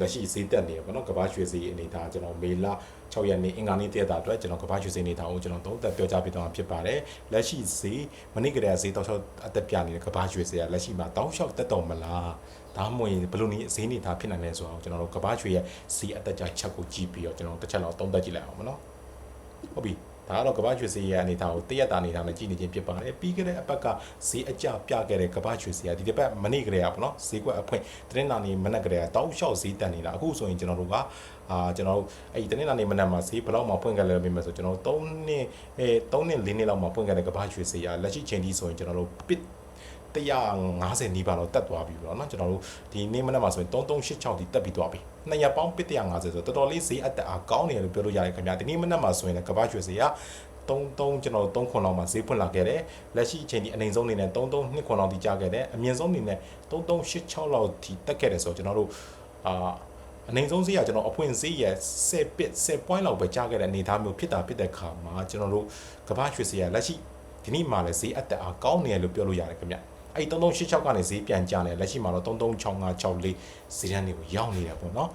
လက်ရှိဈေးတက်နေရပေါ့နော်ကမ္ဘာရွှေဈေးအနေဒါကျွန်တော်မေလ6ရက်နေ့အင်္ဂါနေ့တရက်တာအတွက်ကျွန်တော်ကမ္ဘာရွှေဈေးအနေဒါကိုကျွန်တော်သုံးသပ်ပြောကြားပေးသွားမှာဖြစ်ပါတယ်လက်ရှိဈေးမနေ့ကတည်းကဈေးတောက်လျှောက်အသက်ပြနေတဲ့ကမ္ဘာရွှေဈေးကလက်ရှိမှာတောက်လျှောက်တက်တော်မလားဒါမှမဟုတ်ရင်ဘယ်လိုနည်းဈေးနေတာဖြစ်နိုင်လဲဆိုတော့ကျွန်တော်တို့ကမ္ဘာရွှေရဲ့ဈေးအသက်ကြချက်ကိုကြည့်ပြီးတော့ကျွန်တော်တစ်ချက်လောက်သုံးသပ်ကြည့်လိုက်အောင်မနော်ဟုတ်ပြီ ဒါကတော့ကမ္ဘာရွှေဈေးရဲ့အနေအထားကိုတရက်တာအနေအထားနဲ့ကြည့်နေခြင်းဖြစ်ပါတယ်ပြီးခဲ့တဲ့အပတ်ကဈေးအကျပြခဲ့တဲ့ကမ္ဘာရွှေဈေးကဒီတစ်ပတ်မနေ့ကလေးကပေါ့နော်ဈေးကွက်အဖွင့်တနင်္လာနေ့မနက်ကလေးကတောက်လျှောက်ဈေးတက်နေတာအခုဆိုရင်ကျွန်တော်တို့ကအာကျွန်တော်တို့အဲ့ဒီတနင်္လာနေ့မနက်မှာဈေးဘယ်လောက်မှဖွင့်ခဲ့လဲပြင်မယ်ဆိုကျွန်တော်တို့3နှစ်အဲ3နှစ်4နှစ်လောက်မှဖွင့်ခဲ့တဲ့ကမ္ဘာရွှေဈေးကလက်ရှိချိန်ထိဆိုရင်ကျွန်တော်တို့ပစ် 150နီးပါးတော့တက်သွားပြီပေါ့နော်ကျွန်တော်တို့ဒီနေ့မနက်မှာဆိုရင်3386တိတက်ပြီးသွားပြီနှစ်ရက်ပေါင်းပစ်150ဆိုတော့တော်တော်လေးဈေးအတက်အားကောင်းနေတယ်လို့ပြောလို့ရတယ်ခင်ဗျာဒီနေ့မနက်မှာဆိုရင်လည်းကမ္ဘာရွှေဈေးက33ကျွန်တော်တို့3ခွန်လောက်မှာဈေးဖွင့်လာခဲ့တယ်လက်ရှိအချိန်ဒီအနေဆုံးအနေနဲ့33ခွန်လောက်တိကျခဲ့တယ်အမြင့်ဆုံးအနေနဲ့3386လောက်ထိတက်ခဲ့တယ်ဆိုတော့ကျွန်တော်တို့အာအနေဆုံးဈေးကကျွန်တော်အဖွင့်ဈေးရဲ့10 bit 10 point လောက်ပဲကြားခဲ့တဲ့အနေအထားမျိုးဖြစ်တာဖြစ်တဲ့ခါမှာကျွန်တော်တို့ကမ္ဘာရွှေဈေးကလက်ရှိဒီနေ့မှလည်းဈေးအတက်အားကောင်းနေတယ်လို့ပြောလို့ရတယ်ခင်ဗျ အဲ့3386ကနေဈေးပြန်ကျနေလက်ရှိမှာတော့336564ဈေးတန်းတွေကိုရောက်နေတယ်ပေါ့နော်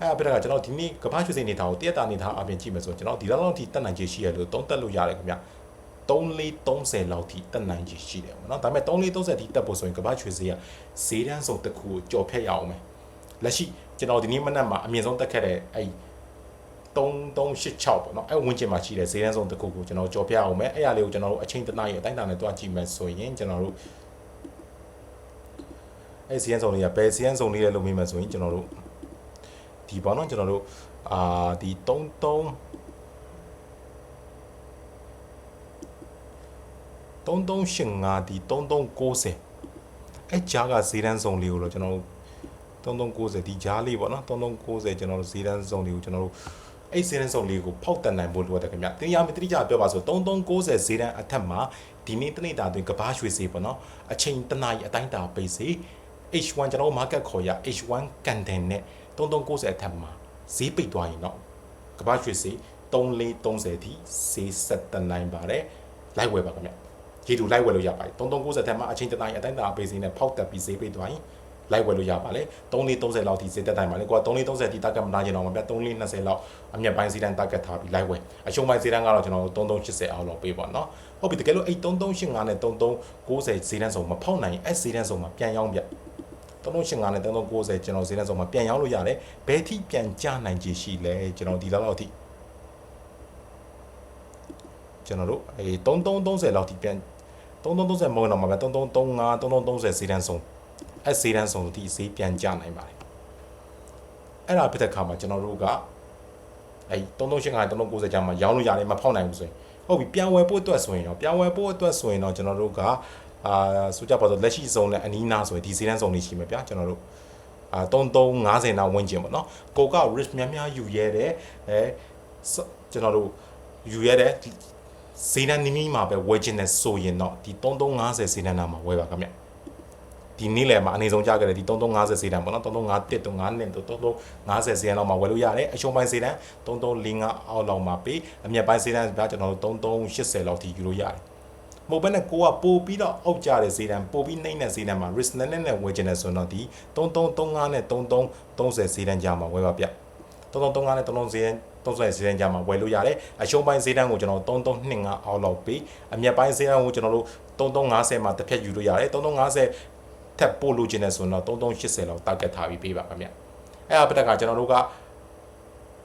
အဲ့အပြက်ကကျွန်တော်ဒီနေ့ကမ္ဘာရွှေဈေးနေတာကိုတရက်တာနေတာအပြင်ကြည့်မယ်ဆိုကျွန်တော်ဒီလောက်လောက်ထိတက်နိုင်ခြေရှိရလို့သုံးသက်လို့ရတယ်ခင်ဗျ3430လောက်ထိတက်နိုင်ခြေရှိတယ်ပေါ့နော်ဒါပေမဲ့3430ထိတက်ဖို့ဆိုရင်ကမ္ဘာရွှေဈေးကဈေးတန်းစုံတစ်ခုကိုကြော်ဖြတ်ရအောင်မယ်လက်ရှိကျွန်တော်ဒီနေ့မနက်မှာအမြင့်ဆုံးတက်ခဲ့တဲ့အဲ့3386ပေါ့နော်အဲ့ဝင်ကျင်မှာရှိတဲ့ဈေးတန်းစုံတစ်ခုကိုကျွန်တော်ကြော်ပြအောင်မယ်အဲ့ရလေးကိုကျွန်တော်တို့အချိန်တနားရဲ့အတိုင်းအတာနဲ့တွားကြည့်မယ်ဆိုရင်ကျွန်တော်တို့ အဲ့ဈေးတန်းစုံလေးကဘယ်ဈေးတန်းစုံလေးလဲလို့မေးမယ်ဆိုရင်ကျွန်တော်တို့ဒီပေါ့နော်ကျွန်တော်တို့အာဒီ33 3385ဒီ3390အဲ့ကြားကဈေးတန်းစုံလေးကိုတော့ကျွန်တော်တို့3390ဒီကြားလေးပေါ့နော်3390ကျွန်တော်တို့ဈေးတန်းစုံလေးကိုကျွန်တော်တို့အဲ့ဈေးတန်းစုံလေးကိုဖောက်တက်နိုင်ဖို့လိုတယ်ခင်ဗျ။တရားမတိကျပြောပါဆို3390ဈေးတန်းအထက်မှာဒီနေ့တနေ့တာတွင်ကဘာရွှေဈေးပေါ့နော်အချိန်တနားရီအတိုင်းတာပိတ်စေ H1 ကျွန်တော်တို့ market ခေါ်ရ H1 ကန်တန်နဲ့3390အထက်မှာဈေးပိတ်သွားရင်တော့ကမ္ဘာရွှေဈေး3430ထိဈေးဆက်တနိုင်ပါတယ်လိုက်ဝယ်ပါခင်ဗျရေတူလိုက်ဝယ်လို့ရပါတယ်3390ထက်မှာအချိန်တတိုင်းအတိုင်းတာပေးစင်းနဲ့ဖောက်တက်ပြီးဈေးပိတ်သွားရင်လိုက်ဝယ်လို့ရပါလေ3430လောက်ထိဈေးတက်တိုင်းပါလေကိုက3430ထိတာကတ်မနာကျင်တော့မှာဗျ3420လောက်အမြတ်ပိုင်းဈေးတိုင်းတာကတ်ထားပြီးလိုက်ဝယ်အရှုံးပိုင်းဈေးတိုင်းကတော့ကျွန်တော်တို့3380အောင်လောက်ပေးပါနော်ဟုတ်ပြီတကယ်လို့အဲ့3385နဲ့3390ဈေးတိုင်းစုံမဖောက်နိုင်အဲ့ဈေးတိုင်းစုံမှာပြန်ရောင်းပြ 3385နဲ့3390ကျွန်တော်ဈေးတန်းစုံမှာပြန်ရောင်းလို့ရတယ်ဘယ်ထိပြန်ကျနိုင်ခြေရှိလဲကျွန်တော်ဒီလောက်လောက်ထိကျွန်တော်တို့အဲ3330လောက်ထိပြန်3330မဟုတ်တော့မှာဗျ3335 3330ဈေးတန်းစုံအဲ့ဈေးတန်းစုံထိဈေးပြန်ကျနိုင်ပါတယ်အဲ့ဒါဖြစ်တဲ့ခါမှာကျွန်တော်တို့ကအဲ့3385 3390ကျမှရောင်းလို့ရတယ်မဖောက်နိုင်ဘူးဆိုရင်ဟုတ်ပြီပြန်ဝယ်ဖို့အတွက်ဆိုရင်တော့ပြန်ဝယ်ဖို့အတွက်ဆိုရင်တော့ကျွန်တော်တို့က အာဆိုကြပါတော့လက်ရှိစုံနဲ့အနီးနားဆိုရင်ဒီဈေးတန်းစုံလေးရှိမှာဗျာကျွန်တော်တို့အာ3350နောက်ဝင်ကျင်ပေါ့နော်ကိုက risk များများယူရဲတယ်အဲကျွန်တော်တို့ယူရဲတယ်ဈေးတန်းနီးနီးမှာပဲဝယ်ကျင်တယ်ဆိုရင်တော့ဒီ3350ဈေးတန်းနာမှာဝယ်ပါခင်ဗျဒီနေ့လယ်မှာအနေဆုံးကြခဲ့တယ်ဒီ3350ဈေးတန်းပေါ့နော်3351 35နဲ့3350ဈေးတန်းလောက်မှာဝယ်လို့ရတယ်အရှုံးပိုင်းဈေးတန်း3345အောက်လောက်မှာပေးအမြတ်ပိုင်းဈေးတန်းဗျာကျွန်တော်တို့3380လောက်ထိယူလို့ရတယ် မဟုတ်ဘဲနဲ့ကိုကပို့ပြီးတော့အောက်ကြတဲ့ဈေးတန်းပို့ပြီးနှိမ့်တဲ့ဈေးတန်းမှာ risk နဲ့နဲ့ဝယ်ကျင်တယ်ဆိုတော့ဒီ3335နဲ့3330ဈေးတန်းကြမှာဝယ်ပါဗျ3335နဲ့33ဈေးတန်း30ဈေးတန်းကြမှာဝယ်လို့ရတယ်အရှုံးပိုင်းဈေးတန်းကိုကျွန်တော်3325အောက်လောက်ပေးအမြတ်ပိုင်းဈေးတန်းကိုကျွန်တော်တို့3350မှာတစ်ဖြတ်ယူလို့ရတယ်3350ထက်ပို့လို့ခြင်းနဲ့ဆိုတော့3380လောက် target ထားပြီးပေးပါခင်ဗျအဲ့အပတက်ကကျွန်တော်တို့က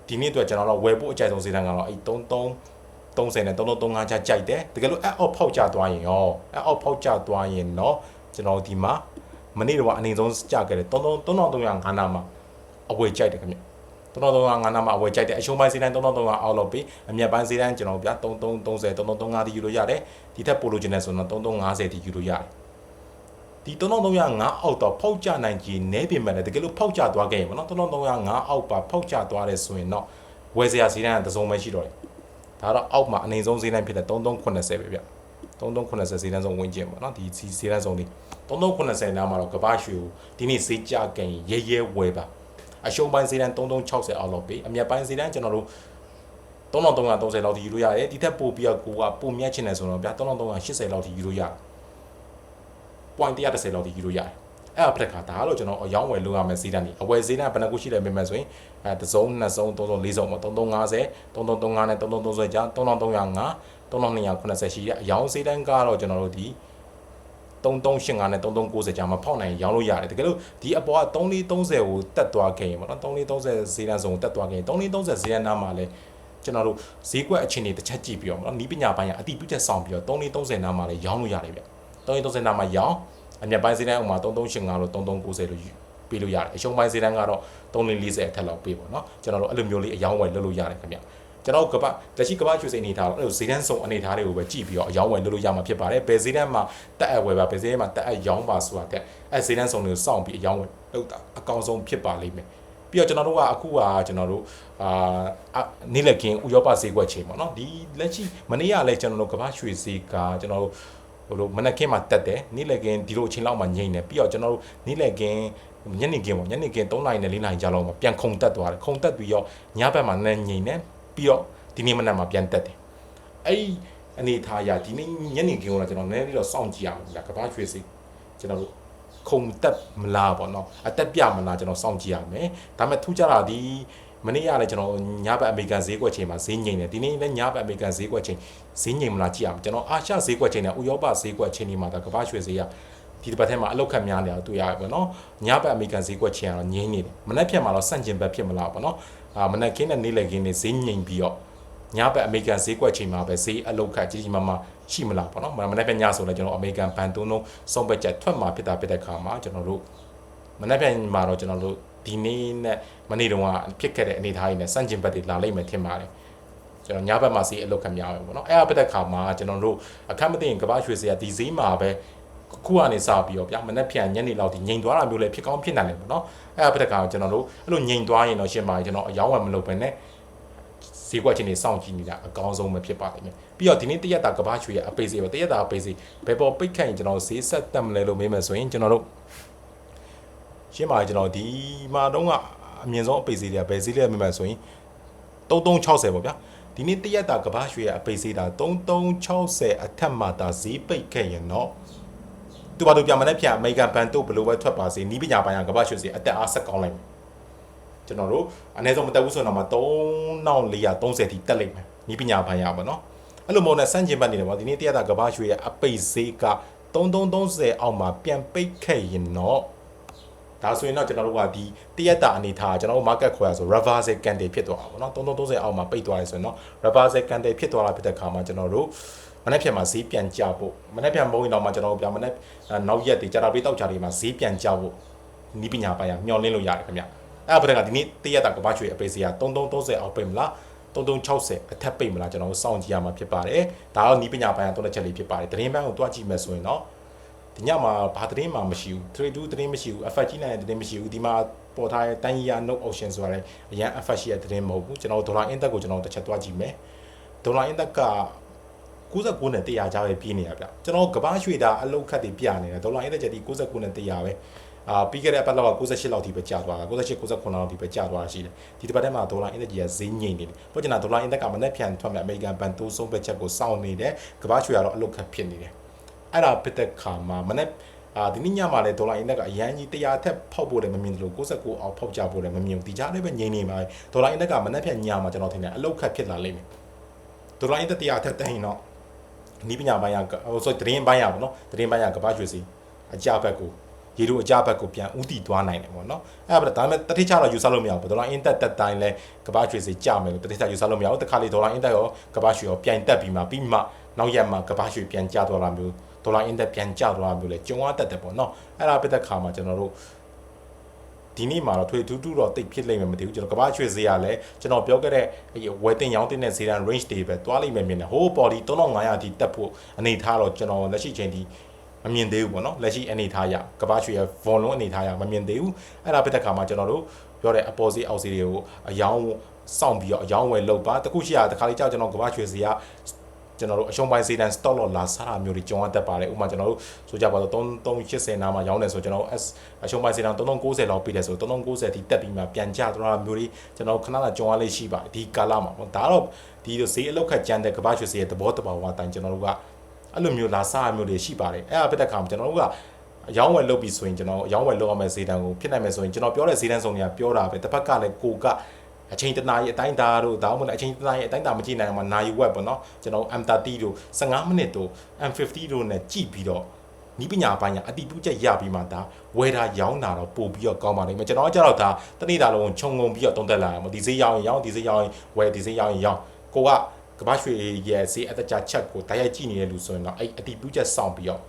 ဒီနေ့အတွက်ကျွန်တော်တို့ဝယ်ဖို့အကြိုက်ဆုံးဈေးတန်းကတော့အဲ့33 30နဲ့3335ချကြိုက်တယ်တကယ်လို့အအောက်ဖောက်ကျသွားရင်ရောအအောက်ဖောက်ကျသွားရင်တော့ကျွန်တော်ဒီမှာမနေ့တော့အနေဆုံးကြခဲ့တယ်3335နာမှာအဝယ်ကြိုက်တယ်ခင်ဗျ3335နာမှာအဝယ်ကြိုက်တယ်အရှုံးပိုင်းဈေးတန်း3335အောက်လောက်ပြီးအမြတ်ပိုင်းဈေးတန်းကျွန်တော်ဗျာ3330 3335တီယူလို့ရတယ်ဒီထက်ပိုလို့ခြင်းနဲ့ဆိုတော့3350တီယူလို့ရတယ်ဒီ3305အောက်တော့ဖောက်ကျနိုင်ကြီးနဲပြင်မဲ့တကယ်လို့ဖောက်ကျသွားခဲ့ရင်ဗောနော်3305အောက်ပါဖောက်ကျသွားတယ်ဆိုရင်တော့ဝယ်စရာဈေးတန်းကတစ်စုံပဲရှိတော့တယ် ဒါတော့အောက်မှာအနေဆုံးဈေးနှုန်းဖြစ်တဲ့3380ပဲဗျ3380ဈေးနှုန်းဆုံးဝင်ကျင်ပါနော်ဒီဈေးနှုန်းဆုံးဒီ3380နားမှာတော့ကဘာရွှေကိုဒီနေ့ဈေးကြကန်ရဲရဲဝယ်ပါအရှုံးပိုင်းဈေးနှုန်း3360အောက်လောက်ပေးအမြတ်ပိုင်းဈေးနှုန်းကျွန်တော်တို့3330လောက်ထိယူလို့ရတယ်ဒီထက်ပိုပြီးတော့ကိုကပိုမြတ်ချင်တယ်ဆိုတော့ဗျာ3380လောက်ထိယူလို့ရတယ် point 130လောက်ထိယူလို့ရတယ် အဲ့အဖက်ခါဒါကတော့ကျွန်တော်အယောင်းဝယ်လုပ်ရမယ်ဈေးတန်းဒီအဝယ်ဈေးတန်းဘယ်နှခုရှိလဲပြင်မယ်ဆိုရင်အဲတစ်စုံနှစ်စုံသုံးစုံလေးစုံပေါ့3350 3335နဲ့3330ကြား3305 3280ရှိတဲ့အယောင်းဈေးတန်းကတော့ကျွန်တော်တို့ဒီ3385နဲ့3390ကြာမှာဖောက်နိုင်ရောင်းလို့ရတယ်တကယ်လို့ဒီအပေါ်က3430ကိုတက်သွားခဲ့ရင်ပေါ့နော်3430ဈေးတန်းစုံကိုတက်သွားခဲ့ရင်3430ဈေးတန်းနားမှာလည်းကျွန်တော်တို့ဈေးကွက်အခြေအနေတစ်ချက်ကြည့်ပြီးတော့ပေါ့နော်နီးပညာပိုင်းကအတိပြုချက်ဆောင်ပြီးတော့3430နားမှာလည်းရောင်းလို့ရတယ်ဗျ3430နားမှာရောင်း အမြတ်ပိုင်းဈေးတန်းဥမာ3385လို့3390လို့ပေးလို့ရတယ်အရှုံးပိုင်းဈေးတန်းကတော့3340အထက်လောက်ပေးပေါ့နော်ကျွန်တော်တို့အဲ့လိုမျိုးလေးအယောင်းဝယ်လုပ်လို့ရတယ်ခင်ဗျကျွန်တော်ကပလက်ရှိကပရွှေစိန်အနေထားတော့အဲ့လိုဈေးတန်းစုံအနေထားတွေကိုပဲကြည့်ပြီးတော့အယောင်းဝယ်လုပ်လို့ရမှာဖြစ်ပါတယ်ဘယ်ဈေးတန်းမှာတက်အပ်ဝယ်ပါဘယ်ဈေးတန်းမှာတက်အပ်ရောင်းပါဆိုတာတဲ့အဲ့ဈေးတန်းစုံတွေကိုစောင့်ပြီးအယောင်းဝယ်လုပ်တာအကောင်းဆုံးဖြစ်ပါလိမ့်မယ်ပြီးတော့ကျွန်တော်တို့ကအခုကကျွန်တော်တို့အာနေ့လက်ကင်းဥရောပဈေးကွက်ချိန်ပေါ့နော်ဒီလက်ရှိမနေ့ကလည်းကျွန်တော်တို့ကပရွှေဈေးကကျွန်တော်တို့ ဟိုလိုမနက်ခင်းမှာတက်တယ်နေ့လက်ကင်းဒီလိုအချိန်လောက်မှာငိမ့်တယ်ပြီးတော့ကျွန်တော်တို့နေ့လက်ကင်းညနေခင်းပေါ့ညနေခင်း3နာရီနဲ့4နာရီကြာလောက်မှာပြန်ခုန်တက်သွားတယ်ခုန်တက်ပြီးတော့ညဘက်မှာလည်းငိမ့်တယ်ပြီးတော့ဒီနေ့မနက်မှာပြန်တက်တယ်အဲ့ဒီအနေထားရဒီနေ့ညနေခင်းကကျွန်တော်နည်းနည်းတော့စောင့်ကြည့်ရအောင်လားကဘာရွှေစီကျွန်တော်တို့ခုံတက်မလားပေါ့နော်အတက်ပြမလားကျွန်တော်စောင့်ကြည့်ရမယ်ဒါပေမဲ့ထူးခြားတာဒီ မနေ့ကလည်းကျွန်တော်ညဘက်အမေရိကန်ဈေးကွက်ချိန်မှာဈေးငိမ့်တယ်ဒီနေ့လည်းညဘက်အမေရိကန်ဈေးကွက်ချိန်ဈေးငိမ့်မလားကြည့်ရမယ်ကျွန်တော်အာရှဈေးကွက်ချိန်နဲ့ဥရောပဈေးကွက်ချိန်ဒီမှာဒါကဘာရွှေဈေးကဒီတစ်ပတ်ထဲမှာအလောက်ခတ်များနေတာတွေ့ရတယ်ပေါ့နော်ညဘက်အမေရိကန်ဈေးကွက်ချိန်ကတော့ငိမ့်နေတယ်မနေ့ဖြတ်မှာတော့စန့်ကျင်ဘက်ဖြစ်မလားပေါ့နော်အာမနေ့ခင်းနဲ့နေ့လည်ခင်းနဲ့ဈေးငိမ့်ပြီးတော့ညဘက်အမေရိကန်ဈေးကွက်ချိန်မှာပဲဈေးအလောက်ခတ်ကြီးကြီးမားမားရှိမလားပေါ့နော်မနေ့ဖြတ်ညဆိုလည်းကျွန်တော်အမေရိကန်ဘန်တုံးလုံးစုံပက်ချက်ထွက်မှာဖြစ်တာဖြစ်တဲ့ခါမှာကျွန်တော်တို့မနေ့ဖြတ်မှာတော့ကျွန်တော်တို့ ဒီနေ့နဲ့မနေ့တုန်းကဖြစ်ခဲ့တဲ့အနေအထားတွေနဲ့စန့်ကျင်ဘက်တွေလာလိမ့်မယ်ထင်ပါတယ်ကျွန်တော်ညဘက်မှာစီအလုပ်ခများပဲပေါ့နော်အဲ့အပတဲ့ခါမှာကျွန်တော်တို့အခက်မသိရင်ကဘာရွှေစရာဒီဈေးမှာပဲခုကနေစပြီးတော့ဗျာမနေ့ဖြန်ညနေလောက်ဒီငိန်သွားတာမျိုးလည်းဖြစ်ကောင်းဖြစ်နိုင်တယ်ပေါ့နော်အဲ့အပတဲ့ခါကိုကျွန်တော်တို့အဲ့လိုငိန်သွားရင်တော့ရှင်းပါတယ်ကျွန်တော်အယောင်းဝယ်မလုပ်ဘဲနဲ့ဈေးကွက်ချင်းတွေစောင့်ကြည့်နေတာအကောင်းဆုံးပဲဖြစ်ပါလိမ့်မယ်ပြီးတော့ဒီနေ့တရက်တာကဘာရွှေရအပိစေပဲတရက်တာအပိစေဘယ်ပေါ်ပိတ်ခိုင်ကျွန်တော်ဈေးဆက်တက်မလဲလို့မေးမယ်ဆိုရင်ကျွန်တော်တို့ ရှင်းပါကျွန်တော်ဒီမှာတော့ကအမြင့်ဆုံးအပိစေတွေကဘယ်ဈေးလဲမေးမယ်ဆိုရင်3360ပေါ့ဗျာဒီနေ့တရက်တာကဘာရွှေရအပိစေတာ3360အထက်မှာဒါဈေးပိတ်ခဲ့ရင်တော့သူဘာတို့ပြမနဲ့ဖြတ်အမေရိကန်ဘန်တို့ဘယ်လိုပဲထွက်ပါစေနီးပညာပိုင်းကကဘာရွှေစီအတက်အားဆက်ကောင်းလိုက်မယ်ကျွန်တော်တို့အနည်းဆုံးမတက်ဘူးဆိုတော့မှ3430ထိတက်လိမ့်မယ်နီးပညာပိုင်းရပါတော့အဲ့လိုမဟုတ်နဲ့စန့်ကျင်ဘတ်နေတယ်ပေါ့ဒီနေ့တရက်တာကဘာရွှေရအပိတ်ဈေးက3330အောက်မှာပြန်ပိတ်ခဲ့ရင်တော့ ဒါဆိုရင်တော့ကျွန်တော်တို့ကဒီတရက်တာအနေထားကျွန်တော်တို့ market ခွဲရဆို reverse candle ဖြစ်သွားတာပေါ့နော်3330အောက်မှာပိတ်သွားရဆိုရင်တော့ reverse candle ဖြစ်သွားတာဖြစ်တဲ့ခါမှာကျွန်တော်တို့မနေ့ပြန်မှာဈေးပြန်ကျဖို့မနေ့ပြန်မဟုတ်ရင်တော့မှကျွန်တော်တို့ပြမနေ့နောက်ရက်တွေကြာတာပြီးတောက်ချာတွေမှာဈေးပြန်ကျဖို့နီးပညာပိုင်းကမျှော်လင့်လို့ရတယ်ခင်ဗျအဲ့ဒါပဒကဒီနေ့တရက်တာကဘာချွေအပိတ်စီက3330အောက်ပိတ်မလား3360အထက်ပိတ်မလားကျွန်တော်တို့စောင့်ကြည့်ရမှာဖြစ်ပါတယ်ဒါတော့နီးပညာပိုင်းကတုံးတဲ့ချက်လေးဖြစ်ပါတယ်သတင်းပန်းကိုတွားကြည့်မယ်ဆိုရင်တော့ ဒီညမှာဘာသတင်းမှမရှိဘူး trade to သတင်းမရှိဘူး FX ကြီးနိုင်တဲ့သတင်းမရှိဘူးဒီမှာပေါ်ထားတဲ့တန်ကြီးရ note option ဆိုတာလည်းအရန် FX ရှိတဲ့သတင်းမဟုတ်ဘူးကျွန်တော်ဒေါ်လာ index ကိုကျွန်တော်တစ်ချက်တွားကြည့်မယ်ဒေါ်လာ index က69နဲ့100ကြားပဲပြင်းနေတာဗျကျွန်တော်ကဘာရွှေတာအလုတ်ခတ်တွေပြနေတယ်ဒေါ်လာ index ကြီး69နဲ့100ပဲအာပြီးခဲ့တဲ့အပတ်လောက်က68လောက်ထိပဲကျသွားတာ68 69လောက်ထိပဲကျသွားတာရှိတယ်ဒီတစ်ပတ်ထဲမှာဒေါ်လာ index ကြီးကဈေးငြိမ်နေတယ်ပေါ့ကျွန်တော်ဒေါ်လာ index ကမနေ့ပြန်ထွက်မဲ့အမေရိကန်ဘန်တိုးဆုံးပဲချက်ကိုစောင့်နေတယ်ကဘာရွှေကတော့အလုတ်ခတ်ဖြစ်နေတယ် အဲ့ဒါဖြစ်တဲ့ခါမှာမနေ့အာဒီနေ့ညမှာလည်းဒေါ်လာအင်းတက်ကအရန်ကြီး100ထက်ဖောက်ဖို့လည်းမမြင်သလို69အောင်ဖောက်ကြဖို့လည်းမမြင်ဘူးဒီကြားလည်းပဲငြိမ်နေပါဒေါ်လာအင်းတက်ကမနေ့ဖြန်ညမှာကျွန်တော်ထင်တယ်အလုတ်ခတ်ဖြစ်လာလိမ့်မယ်ဒေါ်လာအင်းတက်100ထက်တိုင်းတော့နီးပညာပိုင်းကဟိုဆိုသတင်းပိုင်းရပါတော့သတင်းပိုင်းကကဘာရွှေစီအကြဘက်ကိုရေတို့အကြဘက်ကိုပြန်ဥတီသွားနိုင်တယ်ပေါ့နော်အဲ့ဒါဒါပေမဲ့တတိချတော့ယူဆလို့မရဘူးဒေါ်လာအင်းတက်တက်တိုင်းလဲကဘာရွှေစီကြမယ်လို့တတိချယူဆလို့မရဘူးတခါလေဒေါ်လာအင်းတက်ရောကဘာရွှေရောပြန်တက်ပြီးမှပြီးမှနောက်ရက်မှာကဘာရွှေပြန်ကျသွားတာမျိုး ဒေါ်လာအင်းတက်ပြန်ကျသွားမျိုးလဲကြုံရတတ်တယ်ပေါ့နော်အဲ့ဒါပြတဲ့ခါမှာကျွန်တော်တို့ဒီနေ့မှာတော့ထွေထူးထူးတော့တိတ်ဖြစ်လိမ့်မယ်မသိဘူးကျွန်တော်ကမ္ဘာရွှေဈေးရလဲကျွန်တော်ပြောခဲ့တဲ့ဝယ်တင်ရောင်းတင်တဲ့ဈေးတန်း range တွေပဲတွားလိမ့်မယ်မြင်တယ်ဟိုး body 3500အထိတက်ဖို့အနေထားတော့ကျွန်တော်လက်ရှိချိန်ဒီမမြင်သေးဘူးပေါ့နော်လက်ရှိအနေထားရကမ္ဘာရွှေရ volume အနေထားရမမြင်သေးဘူးအဲ့ဒါပြတဲ့ခါမှာကျွန်တော်တို့ပြောတဲ့အပေါ်စီအောက်စီတွေကိုအယောင်းစောင့်ပြီးတော့အယောင်းဝယ်လုပ်ပါတခုရှိရတခါလေးကြောက်ကျွန်တော်ကမ္ဘာရွှေဈေးက ကျွန်တော်တို့အရှုံးပိုင်းဈေးတန်း stock lot လာစားတာမျိုးတွေကြုံရတတ်ပါတယ်ဥပမာကျွန်တော်တို့ဆိုကြပါတော့3380နားမှာရောင်းတယ်ဆိုကျွန်တော် S အရှုံးပိုင်းဈေးတန်း3390လောက်ပေးတယ်ဆို3390ထိတက်ပြီးမှပြန်ကျသွားတာမျိုးတွေကျွန်တော်ခဏခဏကြုံရလေးရှိပါတယ်ဒီကာလမှာပေါ့ဒါတော့ဒီဈေးအလောက်ခတ်ကျန်တဲ့ကမ္ဘာရွှေဈေးရဲ့သဘောတဘာဝအတိုင်းကျွန်တော်တို့ကအဲ့လိုမျိုးလာစားမျိုးတွေရှိပါတယ်အဲ့အဖြစ်တဲ့ခါမှာကျွန်တော်တို့ကအယောင်းဝယ်လုပ်ပြီဆိုရင်ကျွန်တော်အယောင်းဝယ်လုပ်ရမယ့်ဈေးတန်းကိုဖြစ်နိုင်မယ်ဆိုရင်ကျွန်တော်ပြောတဲ့ဈေးတန်းစုံတွေကပြောတာပဲတစ်ဖက်ကလည်းကိုက အချိန်တနာရီအတိုင်းတာတို့ဒါမှမဟုတ်အချိန်တနာရီအတိုင်းတာမကြည့်နိုင်အောင်နာရီဝက်ပေါ့နော်ကျွန်တော် M30 တို့15မိနစ်တို့ M50 တို့နဲ့ကြည့်ပြီးတော့နီးပညာပိုင်းကအတိပြုချက်ရပြီးမှဒါဝယ်တာရောင်းတာတော့ပို့ပြီးတော့ကောင်းပါလိမ့်မယ်ကျွန်တော်ကကြတော့ဒါတနေ့တာလုံးခြုံငုံပြီးတော့တုံးတက်လာတယ်မဒီဈေးရောင်းရင်ရောင်းဒီဈေးရောင်းရင်ဝယ်ဒီဈေးရောင်းရင်ရောင်းကိုကကမ္ဘာရွှေရဲ့ဈေးအတကြချက်ကိုတိုက်ရိုက်ကြည့်နေတဲ့လူဆိုရင်တော့အဲ့အတိပြုချက်စောင့်ပြီးတော့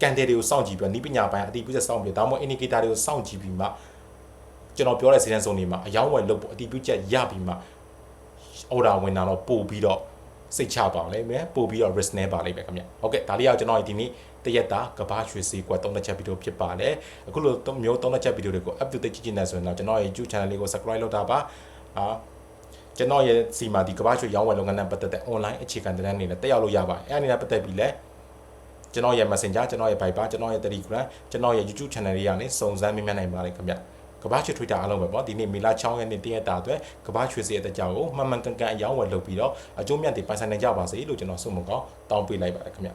ကန်တယ်တွေကိုစောင့်ကြည့်ပြီးတော့နီးပညာပိုင်းအတိပြုချက်စောင့်ပြီးတော့ဒါမှမဟုတ် indicator တွေကိုစောင့်ကြည့်ပြီးမှ ကျွန်တော်ပြောတဲ့ဈေးတန်းစုံတွေမှာအယောင်းဝယ်လုပ်ဖို့အတိပြုချက်ရပြီးမှ order ဝင်တာတော့ပို့ပြီးတော့စိတ်ချပါလိမ့်မယ်ပို့ပြီးတော့ risk နဲ့ပါလိမ့်မယ်ခင်ဗျဟုတ်ကဲ့ဒါလေးကကျွန်တော်ဒီနေ့တရက်တာကဘာရွှေစီကွက်သုံးသက်ချက်ဗီဒီယိုဖြစ်ပါတယ်အခုလိုမျိုးသုံးသက်ချက်ဗီဒီယိုတွေကို up to date ကြည့်ကြည့်နေဆိုရင်တော့ကျွန်တော်ရဲ့ YouTube channel လေးကို subscribe လုပ်တာပါအာကျွန်တော်ရဲ့စီမာဒီကဘာရွှေရောင်းဝယ်လုပ်ငန်းနဲ့ပတ်သက်တဲ့ online အခြေခံသတင်းတွေနဲ့တက်ရောက်လို့ရပါတယ်အဲ့အနေနဲ့ပတ်သက်ပြီးလဲကျွန်တော်ရဲ့ Messenger ကျွန်တော်ရဲ့ Viber ကျွန်တော်ရဲ့ Telegram ကျွန်တော်ရဲ့ YouTube channel တွေကနေစုံစမ်းမြင်နိုင်ပါတယ်ခင်ဗျ ကဘာချွေ Twitter အားလုံးပဲပေါ့ဒီနေ့မေလာ6ရက်နေ့တရက်တာအတွက်ကဘာချွေစီရဲ့အကြောင်းကိုမှန်မှန်ကန်ကန်အယောင်းဝယ်လုပ်ပြီးတော့အကျိုးမြတ်တွေပိုင်ဆိုင်နိုင်ကြပါစေလို့ကျွန်တော်ဆုမကောင်းတောင်းပေးလိုက်ပါတယ်ခင်ဗျ